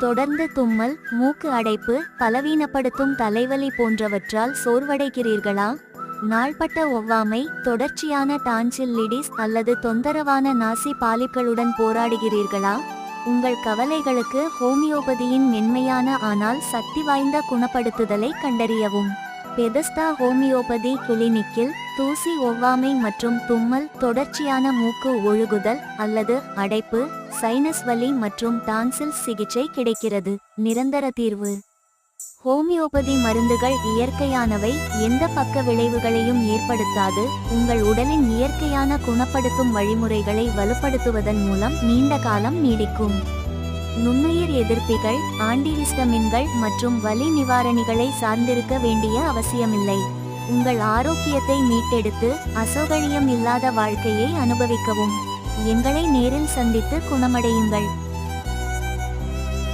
தொடர்ந்து தும்மல் மூக்கு அடைப்பு பலவீனப்படுத்தும் தலைவலி போன்றவற்றால் சோர்வடைகிறீர்களா? நாள்பட்ட ஒவ்வாமை தொடர்ச்சியான டான்சில்லிடிஸ் அல்லது தொந்தரவான நாசி பாலிப்களுடன் போராடுகிறீர்களா? உங்கள் கவலைகளுக்கு ஹோமியோபதியின் மென்மையான ஆனால் சக்தி வாய்ந்த குணப்படுத்துதலை கண்டறியவும். பெதஸ்தா ஹோமியோபதி கிளினிக்கில் தூசி ஒவ்வாமை மற்றும் தும்மல் தொடர்ச்சியான மூக்கு ஒழுகுதல் அல்லது அடைப்பு சைனஸ் வலி மற்றும் டான்சில் சிகிச்சை கிடைக்கிறது. நிரந்தர தீர்வு. ஹோமியோபதி மருந்துகள் இயற்கையானவை எந்த பக்க விளைவுகளையும் ஏற்படுத்தாது உங்கள் உடலின் இயற்கையான குணப்படுத்தும் வழிமுறைகளை வலுப்படுத்துவதன் மூலம் நீண்ட காலம் நீடிக்கும். நுண்ணுயிர் எதிர்ப்பிகள் ஆண்டிஹிஸ்டமின்கள் மற்றும் வலி நிவாரணிகளை சார்ந்திருக்க வேண்டிய அவசியமில்லை. உங்கள் ஆரோக்கியத்தை மீட்டெடுத்து அசௌகரியம் இல்லாத வாழ்க்கையை அனுபவிக்கவும். எங்களை நேரில் சந்தித்து குணமடையுங்கள்.